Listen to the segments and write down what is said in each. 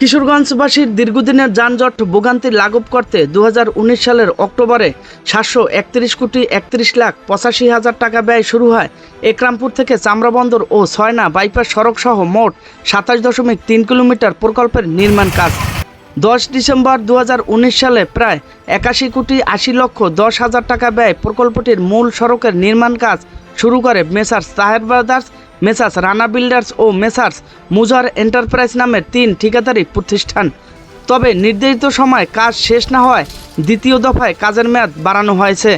কিশোরগঞ্জবাসীর দীর্ঘদিনের যানজট ভোগান্তি লাঘব করতে দু হাজার উনিশ সালের অক্টোবরে সাতশো একত্রিশ কোটি একত্রিশ লাখ পঁচাশি হাজার টাকা ব্যয় শুরু হয়। একরামপুর থেকে চামড়াবন্দর ও ছয়না বাইপাস সড়কসহ মোট সাতাশ দশমিক তিন কিলোমিটার প্রকল্পের নির্মাণ কাজ। দশ ডিসেম্বর দু হাজার উনিশ সালে প্রায় একাশি কোটি আশি লক্ষ দশ হাজার টাকা ব্যয় প্রকল্পটির মূল সড়কের নির্মাণ কাজ শুরু করে Messrs Taher brothers, Messrs Rana builders ও মেসার্স মুজার এন্টারপ্রাইজ নামের তিন ঠিকাদারি প্রতিষ্ঠান। তবে নির্ধারিত সময় কাজ শেষ না হয় দ্বিতীয় দফায় কাজের মেয়াদ বাড়ানো হয়েছে।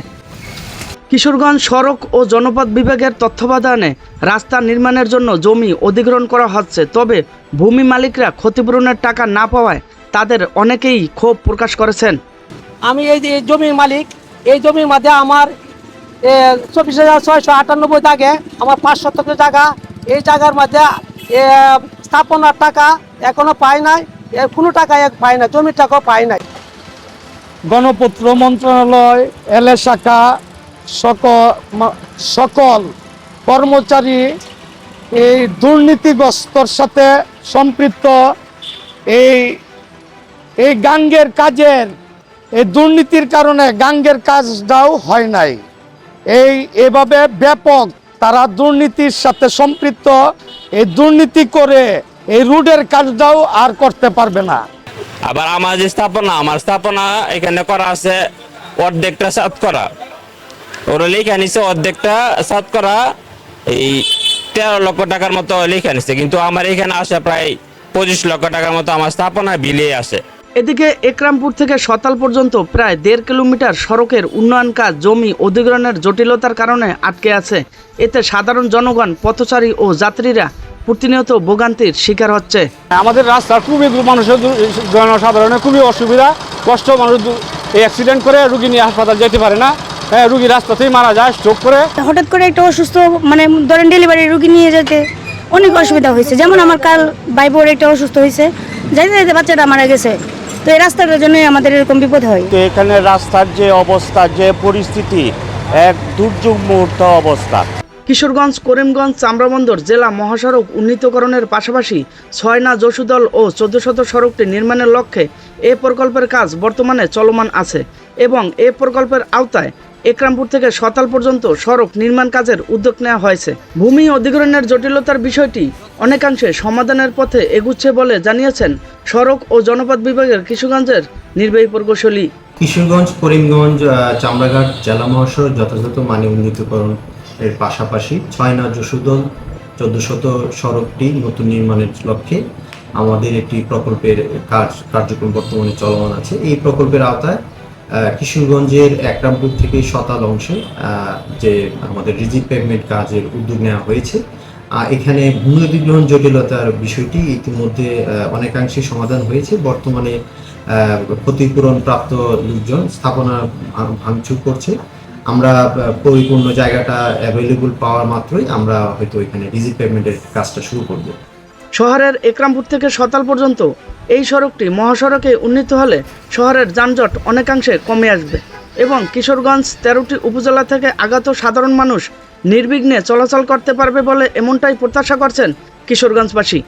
কিশোরগঞ্জ সড়ক ও জনপদ বিভাগের তত্ত্বাবধানে রাস্তা নির্মাণের জন্য জমি অধিগ্রহণ করা হচ্ছে, তবে ভূমি মালিকরা ক্ষতিপূরণের টাকা না পাওয়ায় তাদের অনেকেই ক্ষোভ প্রকাশ করেছেন। আমি এই যে এই জমির মালিক এই জমির মধ্যে আমার চব্বিশ হাজার ছয়শো আটানব্বই দাগে আমার পাঁচ শতক জায়গা। এই জায়গার মধ্যে এ, স্থাপনার টাকা এখনও পাই নাই কোনো টাকা এক পাই না জমির টাকাও পাই নাই। গণপত্র মন্ত্রণালয় এলএ শাখা সকল সকল কর্মচারী এই দুর্নীতিগ্রস্তর সাথে সম্পৃক্ত এই এই গাঙ্গের কাজের, এই দুর্নীতির কারণে গাঙ্গের কাজটাও হয় নাই। এই এভাবে ব্যাপক তারা দুর্নীতির সাথে সম্পৃক্ত, এই দুর্নীতি করে এই রুডের কাজটাও আর করতে পারবে না। আবার আমার যে স্থাপনা, আমার স্থাপনা এখানে করা আছে অর্ধেকটা সাত করা। ওরা লেখা নিছে অর্ধেকটা সাত করা, এই তেরো লক্ষ টাকার মতো লেখা নিছে। কিন্তু আমার এখানে আসে প্রায় পঁচিশ লক্ষ টাকার মতো আমার স্থাপনা বিলিয়ে আসে। এদিকে একরামপুর থেকে সতাল পর্যন্ত প্রায় দেড় কিলোমিটার সড়কের উন্নয়ন কাজ জমি অধিগ্রহণের জটিলতার কারণে আটকে আছে। এতে সাধারণ জনগণ পথচারী ও যাত্রীরা প্রতিনিয়ত ভোগান্তির শিকার হচ্ছে। আমাদের রাস্তা খুবই মানুষের জনসাধারণের খুবই অসুবিধা। কষ্ট মানুষ অ্যাক্সিডেন্ট করে রুগী নিয়ে হাসপাতাল যেতে পারে না। হ্যাঁ রুগী রাস্তাতেই মারা যায় স্ট্রোক করে। হঠাৎ করে একটা অসুস্থ মানে ধরেন ডেলিভারি রুগী নিয়ে যেতে অনেক অসুবিধা হয়েছে। যেমন আমার কাল বাইবোর একটা অসুস্থ হয়েছে যাইতে যাইতে বাচ্চাটা মারা গেছে। তো এই রাস্তাটার জন্যই আমাদের এরকম বিপদ হয়। তো এখানে রাস্তার যে অবস্থা যে পরিস্থিতি এক দুর্যোগ মুহূর্ত অবস্থা। কিশোরগঞ্জ করিমগঞ্জ চামড়াবন্দর জেলা মহাসড়ক উন্নীতকরণের পাশাপাশি ছয়না যশুদল ও চোদ্দ শত সড়কটি নির্মাণের লক্ষ্যে এ প্রকল্পের কাজ বর্তমানে চলমান আছে এবং এ প্রকল্পের আওতায় একরামপুর থেকে সতাল পর্যন্ত সড়ক নির্মাণ কাজের উদ্যোগ নেওয়া হয়েছে। ভূমি অধিগ্রহণের জটিলতার বিষয়টি অনেকাংশে সমাধানের পথে এগুচ্ছে বলে জানিয়েছেন সড়ক ও জনপদ বিভাগের কিশোরগঞ্জের নির্বাহী প্রকৌশলী। কিশোরগঞ্জ, করিমগঞ্জ চামড়াঘাট জেলা মহাসড়ক যথাযথ মানে উন্নীতকরণ এর পাশাপাশি ছয় না চোদ্দশত সড়কটি নতুন নির্মাণের লক্ষ্যে আমাদের একটি প্রকল্পের কাজ, কার্যক্রম বর্তমানে চলমান আছে। এই প্রকল্পের আওতায় কিশোরগঞ্জের একরামপুর থেকে শতাল অংশে যে আমাদের রিজিক পেমেন্ট কাজের উদ্যোগ নেওয়া হয়েছে এখানে ভূমি অধিগ্রহণ জটিলতার বিষয়টি ইতিমধ্যে অনেকাংশে সমাধান হয়েছে। বর্তমানে ক্ষতিপূরণ প্রাপ্ত লোকজন স্থাপনা ভাঙ- ভাঙচুর করছে। আমরা পরিপূর্ণ জায়গাটা অ্যাভেলেবল পাওয়ার মাত্রই আমরা হয়তো এখানে ডিজিট পেমেন্টের কাজটা শুরু করব। শহরের একরামপুর থেকে সতাল পর্যন্ত এই সড়কটি মহাসড়কে উন্নীত হলে শহরের যানজট অনেকাংশে কমে আসবে এবং কিশোরগঞ্জ তেরোটি উপজেলা থেকে আগত সাধারণ মানুষ নির্বিঘ্নে চলাচল করতে পারবে বলে এমনটাই প্রত্যাশা করছেন কিশোরগঞ্জবাসী।